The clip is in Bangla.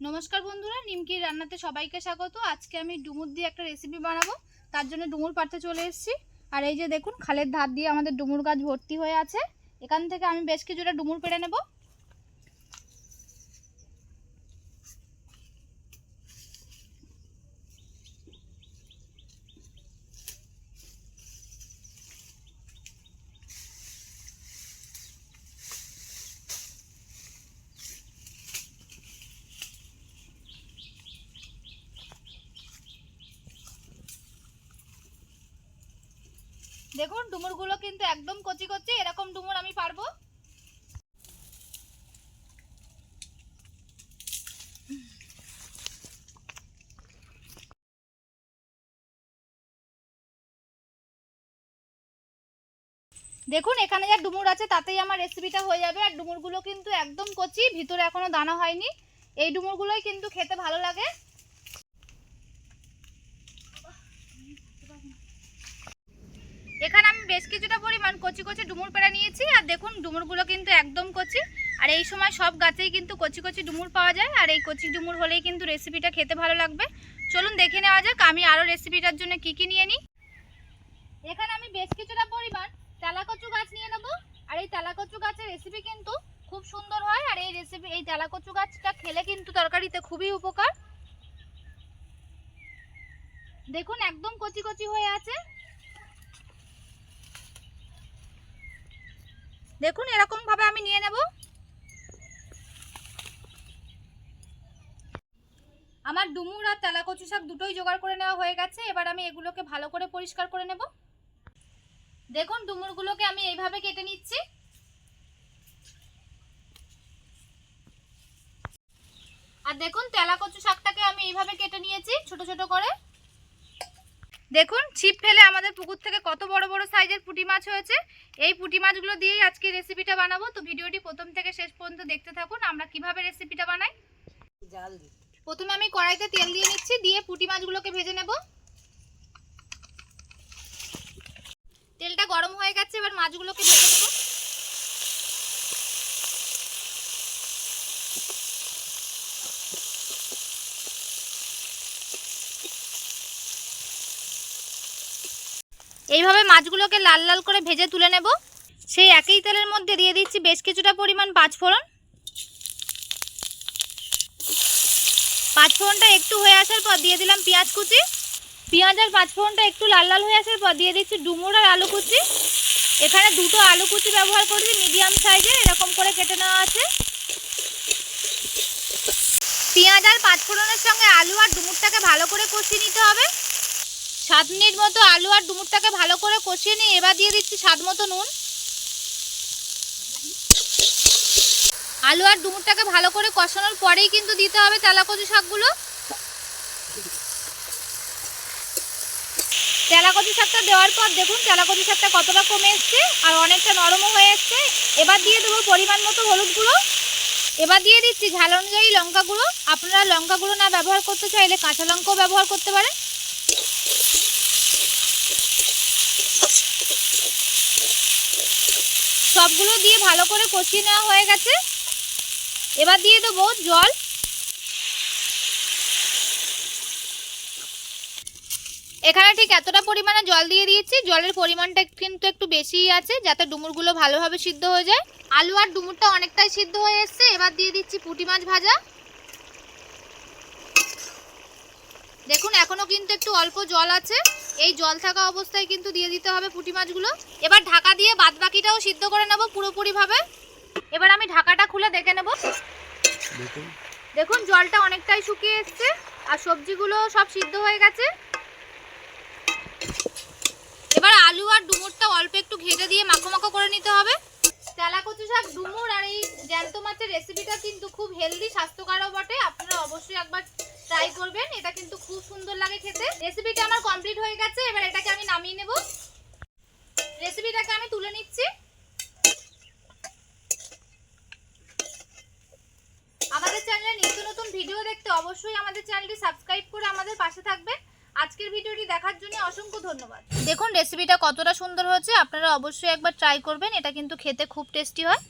নমস্কার বন্ধুরা নিমকি রান্নাতে সবাইকে স্বাগত। আজকে আমি ডুমুর দিয়ে একটা রেসিপি বানাবো। তার জন্য ডুমুর পাড়তে চলে এসেছি। আর এই যে দেখুন, খালের ধার দিয়ে আমাদের ডুমুর গাছ ভর্তি হয়ে আছে। এখান থেকে আমি বেশ কিছুটা ডুমুর পেড়ে নেব। দেখুন, ডুমুরগুলো কিন্তু একদম কচি কচি, এরকম ডুমুর আমি পারব। দেখুন, এখানে যা ডুমুর আছে, তাতেই আমার রেসিপিটা হয়ে যাবে। আর ডুমুরগুলো কিন্তু একদম কচি, ভিতরে এখনও দানা হয়নি। এই ডুমুরগুলোই কিন্তু খেতে ভালো লাগে এখানে আমি বেশ কিছুটা পরিমাণ কচি কচি ডুমুর পেড়া নিয়েছি, আর দেখুন ডুমুরগুলো কিন্তু একদম কচি। আর এই সময় সব গাছেই কিন্তু কচি কচি ডুমুর পাওয়া যায়, আর এই কচি ডুমুর হলেই কিন্তু রেসিপিটা খেতে ভালো লাগবে। চলুন দেখে নেওয়া যাক, আমি আরও রেসিপিটার জন্য কি কি নিয়ে নিই। এখানে আমি বেশ কিছুটা পরিমাণ তেলাকচু গাছ নিয়ে নেব। আর এই তেলাকচু গাছের রেসিপি কিন্তু খুব সুন্দর হয়, আর এই রেসিপি এই তেলাকচু গাছটা খেলে কিন্তু তরকারিতে খুবই উপকার। দেখুন একদম কচি কচি হয়ে আছে। দেখুন এরকম ভাবে আমি নিয়ে নেব। আমার ডুমুর আর তেলা কচু শাক দুটোই জোগাড় করে নেওয়া হয়ে গেছে। এবার আমি এগুলোকে ভালো করে পরিষ্কার করে নেব। দেখুন, ডুমুরগুলোকে আমি এইভাবে কেটে নিচ্ছি। আর দেখুন তেলা কচু শাকটাকে আমি এইভাবে কেটে নিয়েছি, ছোট ছোট করে। দেখুন ছিপ ফেলে আমাদের পুকুর থেকে কত বড় বড় সাইজের পুঁটি মাছ হয়েছে। এই পুঁটি মাছগুলো দিয়েই আজকে রেসিপিটা বানাবো। তো ভিডিওটি প্রথম থেকে শেষ পর্যন্ত দেখতে থাকুন আমরা কীভাবে রেসিপিটা বানাই। জাল প্রথমে আমি কড়াইতে তেল দিয়ে নিচ্ছি দিয়ে পুঁটি মাছগুলোকে ভেজে নেব। তেলটা গরম হয়ে গেছে এবার মাছগুলোকে ভেজে নেব। এইভাবে মাছগুলোকে লাল লাল করে ভেজে তুলে নেব। সেই একই তেলের মধ্যে দিয়ে দিচ্ছি বেশ কিছুটা পরিমাণ পাঁচফোড়ন। পাঁচফোড়নটা একটু হয়ে আসার পর দিয়ে দিলাম পেঁয়াজ কুচি। পেঁয়াজ আর পাঁচফোড়নটা একটু লাল লাল হয়ে আসার পর দিয়ে দিচ্ছি ডুমুর আর আলু কুচি। এখানে দুটো আলু কুচি ব্যবহার করছি, মিডিয়াম সাইজের এরকম করে কেটে নেওয়া আছে। পেঁয়াজ আর পাঁচফোড়নের সঙ্গে আলু আর ডুমুরটাকে ভালো করে কষিয়ে নিতে হবে। সাত মিনিট মতো আলু আর ডুমুরটাকে ভালো করে কষিয়ে নিয়ে এবার দিয়ে দিচ্ছি স্বাদ মতো নুন। আলু আর ডুমুরটাকে ভালো করে কষানোর পরেই কিন্তু দিতে হবে তেলাকচু শাকগুলো। তেলাকচু শাকটা দেওয়ার পর দেখুন তেলাকচু শাকটা কতটা কমে এসছে আর অনেকটা নরমও হয়ে এসছে। এবার দিয়ে দেবো পরিমাণ মতো হলুদ গুঁড়ো। এবার দিয়ে দিচ্ছি ঝাল অনুযায়ী লঙ্কা গুঁড়ো। আপনারা লঙ্কা গুঁড়ো না ব্যবহার করতে চাইলে কাঁচা লঙ্কাও ব্যবহার করতে পারেন। সবগুলো দিয়ে ভালো করে কষিয়ে নেওয়া হয়ে গেছে। এবার দিয়ে দেবো জল। এখানে ঠিক এতটা পরিমাণে জল দিয়ে দিয়েছি। জলের পরিমাণটা কিন্তু একটু বেশিই আছে, যাতে ডুমুরগুলো ভালোভাবে সিদ্ধ হয়ে যায়। আলু আর ডুমুরটা অনেকটাই সিদ্ধ হয়ে এসছে। এবার দিয়ে দিচ্ছি পুঁটি মাছ ভাজা। দেখুন, এখনও কিন্তু একটু অল্প জল আছে। এই জল থাকা অবস্থায় কিন্তু দিয়ে দিতে হবে পুঁটি মাছগুলো। এবার ঢাকা দিয়ে বাদ বাকিটাও সিদ্ধ করে নেব পুরোপুরিভাবে। এবার আমি ঢাকাটা খুলে দেখে নেব। দেখুন। দেখুন জলটা অনেকটাই শুকিয়ে এসছে আর সবজিগুলো সব সিদ্ধ হয়ে গেছে। এবার আলু আর ডুমুরটা অল্প একটু ঘেটে দিয়ে মাখো মাখো করে নিতে হবে। তেলা কচু শাক ডুমুর আর এই জ্যান্ত মাছের রেসিপিটা কিন্তু খুব হেলদি স্বাস্থ্যকরও বটে। আপনারা অবশ্যই একবার ট্রাই করবেন, এটা কিন্তু খুব সুন্দর লাগে খেতে। রেসিপিটা আমার কমপ্লিট হয়ে গেছে, এবার এটাকে আমি নামিয়ে নেব। রেসিপিটাকে আমি তুলে নিচ্ছি। আমাদের চ্যানেলে নিত্য নতুন ভিডিও দেখতে অবশ্যই আমাদের চ্যানেলটি সাবস্ক্রাইব করে আমাদের পাশে থাকবেন। আজকের ভিডিওটি দেখার জন্য অসংখ্য ধন্যবাদ। দেখুন রেসিপিটা কতটা সুন্দর হয়েছে, আপনারা অবশ্যই একবার ট্রাই করবেন, এটা কিন্তু খেতে খুব টেস্টি হয়।